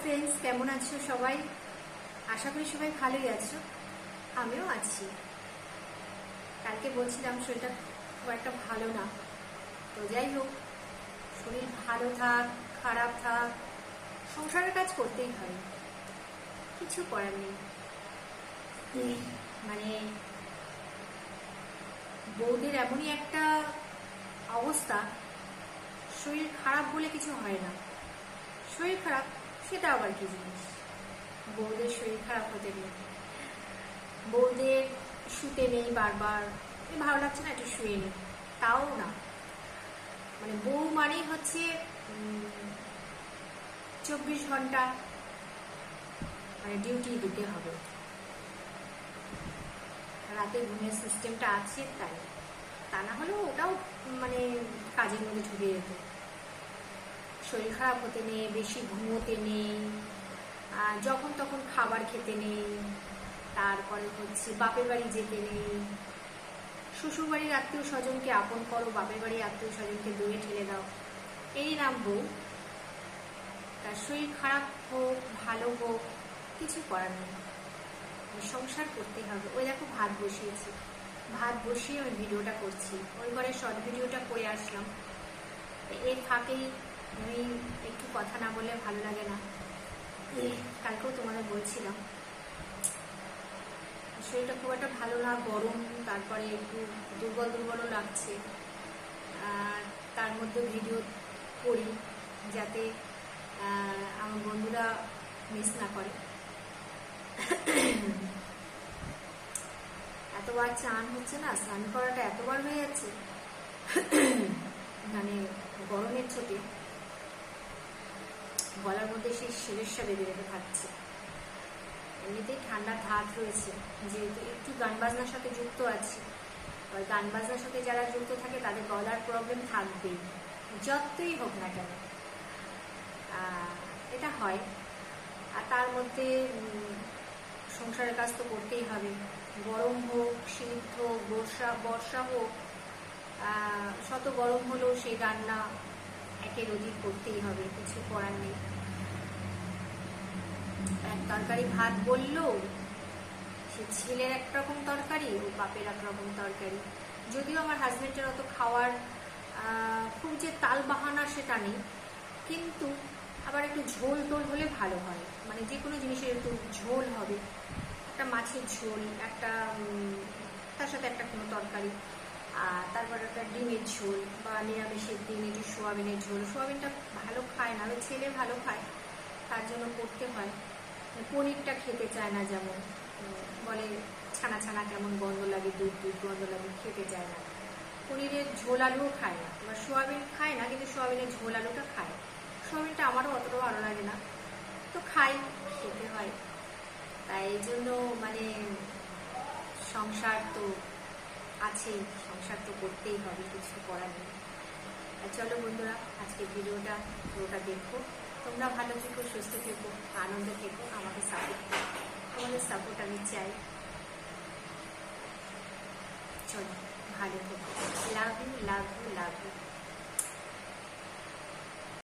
Friends কেমন আছো সবাই? আশা করি সবাই ভালোই আছো। আমিও আছি। কালকে বলছিলাম শরীরটা খুব একটা ভালো না। তো যাই হোক, শরীর ভালো থাক, খারাপ থাক, সংসারের কাজ করতেই হয়। কিছু করার নেই। মানে বৌদের এমনই একটা অবস্থা, শরীর খারাপ বলে কিছু হয় না। শরীর খারাপ সেটা আবার কি জিনিস? বউদের শরীর খারাপ হতে নেই বউদের শুতে নেই বারবার। ভালো লাগছে না একটু শুয়ে নেই তাও না। মানে বউ মানেই হচ্ছে চব্বিশ ঘণ্টা মানে ডিউটি দিতে হবে। রাতে ঘুমের সিস্টেমটা আছে তাই। তা না হলেও ওটাও মানে কাজের মধ্যে ঢুকে যেত। শরীর খারাপ হতে নেই, বেশি ঘুমোতে নেই যখন তখন খাবার খেতে নেই, তারপরে হচ্ছে বাপের বাড়ি যেতে নেই। শ্বশুর বাড়ির আত্মীয় স্বজনকে আপন করো, বাপের বাড়ির আত্মীয় স্বজনকে দূরে ঠেলে দাও। এই নাম বউ, তার শরীর খারাপ হোক, ভালো হোক, কিছু করার নেই। সংসার করতে হবে। ওই দেখো ভাত বসিয়েছি। ভাত বসিয়ে ওই ভিডিওটা করছি। ওই ঘরে শর্ট ভিডিওটা করে আসলাম। এর ফাঁকেই আমি একটু কথা না বললে ভালো লাগে না। কালকেও তোমাদের বলছিলাম। শরীরটা খুব একটা ভালো না গরম তারপরে একটু দুর্বল দুর্বলও লাগছে। আর তার মধ্যে ভিডিও করি যাতে আমার বন্ধুরা মিস না করে। এতবার চান হচ্ছে না স্নান করাটা এতবার হয়ে যাচ্ছে। মানে গরমের ছোটে। গলার মধ্যে সেই শিরেশা বেঁধে বেঁধে থাকছে এমনিতেই ঠান্ডার ধাত রয়েছে, যেহেতু একটু গান বাজনার সাথে যুক্ত আছি। আর গান বাজনার সাথে যারা যুক্ত থাকে, তাদের গলার প্রবলেম থাকবেই। যতই হোক না কেন। এটা হয়। আর তার মধ্যে সংসারের কাজ তো করতেই হবে। গরম হোক, শীত হোক, বর্ষা বর্ষা হোক শত গরম হলেও সেই রান্না একের অধিক করতেই হবে, কিছু করার নেই। এক তরকারি ভাত বলল, সে ছেলের একরকম তরকারি, ও বাপের একরকম তরকারি। যদিও আমার হাজবেন্ডের অত খাওয়ার খুব যে তাল বাহানা সেটা নেই, কিন্তু আবার একটু ঝোল টোল হলে ভালো হয়। মানে যে কোনো জিনিসের একটু ঝোল হবে। একটা মাছের ঝোল, একটা তার সাথে একটা কোনো তরকারি। আর তারপর একটা ডিমের ঝোল বা নিরামিষের দিন একটু সোয়াবিনের ঝোল, সোয়াবিনটা ভালো খায় না ছেলে ভালো খায়, তার জন্য করতে হয়। পনিরটা খেতে চায় না যেমন বলে ছানা ছানা কেমন গন্ধ লাগে, দুধ দুধ গন্ধ লাগে, খেতে চায় না। পনিরের ঝোল আলুও খায় না এবার সোয়াবিন খায় না, কিন্তু সোয়াবিনের ঝোল আলুটা খায়। সোয়াবিনটা আমারও অতটাও ভালো লাগে না, তো খাই, খেতে হয়। তাই এই জন্য মানে সংসার তো আছেই সংসার তো করতেই হবে, কিছু করার নেই। চলো বন্ধুরা আজকে ভিডিওটা পুরোটা দেখো। তোমরা ভালো থেকো, সুস্থ থেকো, আনন্দ থেকো, আমাকে সাপোর্ট করো। তোমাদের সাপোর্ট আমি চাই। চলো, ভালো থেকো। Love you love you love you